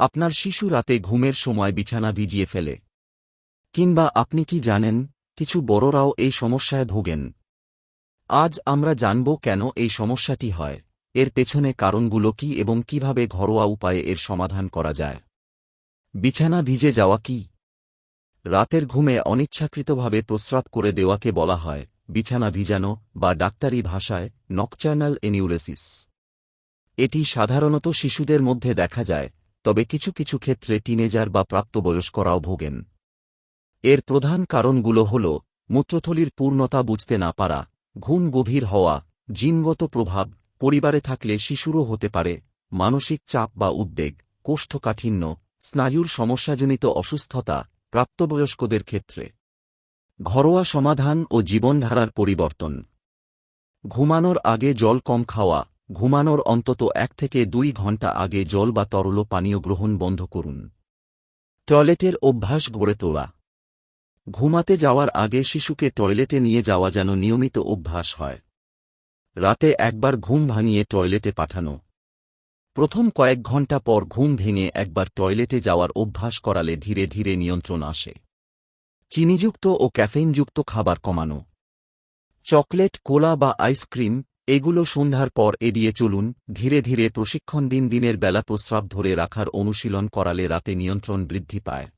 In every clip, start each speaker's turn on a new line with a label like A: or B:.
A: আপনার শিশু রাতে ঘুমের সময় বিছানা ভিজিয়ে ফেলে। কিংবা আপনি কি জানেন, কিছু বড়রাও এই সমস্যায় ভোগেন। আজ আমরা জানব কেন এই সমস্যাটি হয়, এর পেছনে কারণগুলো কি এবং কীভাবে ঘরোয়া উপায়ে এর সমাধান করা যায়। বিছানা ভিজে যাওয়া কি? রাতের ঘুমে অনিচ্ছাকৃতভাবে প্রস্রাব করে দেওয়াকে বলা হয়, বিছানা ভিজানো বা ডাক্তারি ভাষায় নকচার্নাল এনিউরেসিস। এটি সাধারণত শিশুদের মধ্যে দেখা যায় তবে কিছু কিছু ক্ষেত্রে টিনেজার বা প্রাপ্তবয়স্করাও ভোগেন। এর প্রধান কারণগুলো হল, মূত্রথলির পূর্ণতা বুঝতে না পারা, ঘুম গভীর হওয়া, জিনগত প্রভাব, পরিবারে থাকলে শিশুরও হতে পারে, মানসিক চাপ বা উদ্বেগ, কোষ্ঠকাঠিন্য, স্নায়ুর সমস্যাজনিত অসুস্থতা, প্রাপ্তবয়স্কদের ক্ষেত্রে। ঘরোয়া সমাধান ও জীবনধারার পরিবর্তন। ঘুমানোর আগে জল কম খাওয়া ঘুমানোর অন্তত এক থেকে দুই ঘণ্টা আগে জল বা তরল পানীয় গ্রহণ বন্ধ করুন। টয়লেটের অভ্যাস গড়ে তোলা। ঘুমাতে যাওয়ার আগে শিশুকে টয়লেটে নিয়ে যাওয়া যেন নিয়মিত অভ্যাস হয়। রাতে একবার ঘুম ভাঙিয়ে টয়লেটে পাঠানো। প্রথম কয়েক ঘণ্টা পর ঘুম ভেঙে একবার টয়লেটে যাওয়ার অভ্যাস করালে ধীরে ধীরে নিয়ন্ত্রণ আসে। চিনিযুক্ত ও ক্যাফেইনযুক্ত খাবার কমানো। চকলেট, কোলা বা আইসক্রিম এগুলো সন্ধ্যার পর এড়িয়ে চলুন, ধীরে ধীরে প্রশিক্ষণ দিন দিনের বেলা প্রস্রাব ধরে রাখার অনুশীলন করালে রাতে নিয়ন্ত্রণ বৃদ্ধি পায়।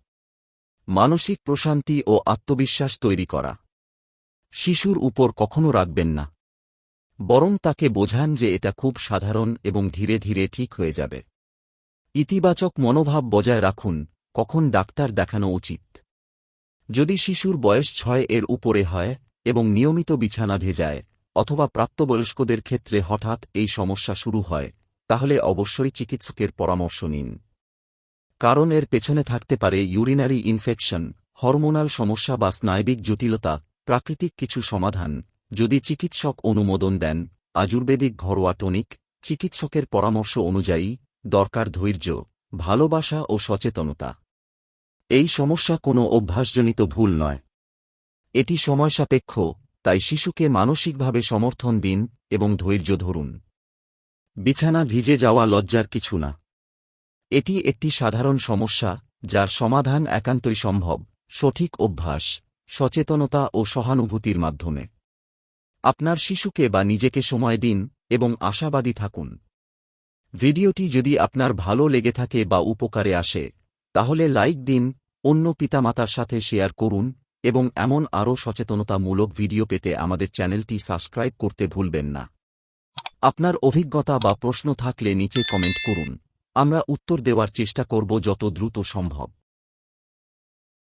A: মানসিক প্রশান্তি ও আত্মবিশ্বাস তৈরি করা। শিশুর উপর কখনো রাখবেন না। বরং তাকে বোঝান যে এটা খুব সাধারণ এবং ধীরে ধীরে ঠিক হয়ে যাবে। ইতিবাচক মনোভাব বজায় রাখুন, কখন ডাক্তার দেখানো উচিত। যদি শিশুর বয়স ছয় এর উপরে হয় এবং নিয়মিত বিছানা ভেজায় অথবা প্রাপ্তবয়স্কদের ক্ষেত্রে হঠাৎ এই সমস্যা শুরু হয়, তাহলে অবশ্যই চিকিৎসকের পরামর্শ নিন। কারণ এর পেছনে থাকতে পারে ইউরিনারি ইনফেকশন হরমোনাল সমস্যা বা স্নায়বিক জটিলতা, প্রাকৃতিক কিছু সমাধান। যদি চিকিৎসক অনুমোদন দেন আজুর্বেদিক ঘরোয়া টনিক, চিকিৎসকের পরামর্শ অনুযায়ী, দরকার ধৈর্য, ভালোবাসা ও সচেতনতা। এই সমস্যা কোনো অভ্যাসজনিত ভুল নয়। এটি সময়সাপেক্ষ তাই শিশুকে মানসিকভাবে সমর্থন দিন এবং ধৈর্য ধরুন। বিছানা ভিজে যাওয়া লজ্জার কিছু না। এটি একটি সাধারণ সমস্যা, যার সমাধান একান্তই সম্ভব, সঠিক অভ্যাস, সচেতনতা ও সহানুভূতির মাধ্যমে। আপনার শিশুকে বা নিজেকে সময় দিন এবং আশাবাদী থাকুন। ভিডিওটি যদি আপনার ভালো লেগে থাকে বা উপকারে আসে, তাহলে লাইক দিন, অন্য পিতামাতার সাথে শেয়ার করুন এবং এমন আরও সচেতনতামূলক ভিডিও পেতে আমাদের চ্যানেলটি সাবস্ক্রাইব করতে ভুলবেন না। আপনার অভিজ্ঞতা বা প্রশ্ন থাকলে নিচে কমেন্ট করুন। আমরা উত্তর দেওয়ার চেষ্টা করব যত দ্রুত সম্ভব।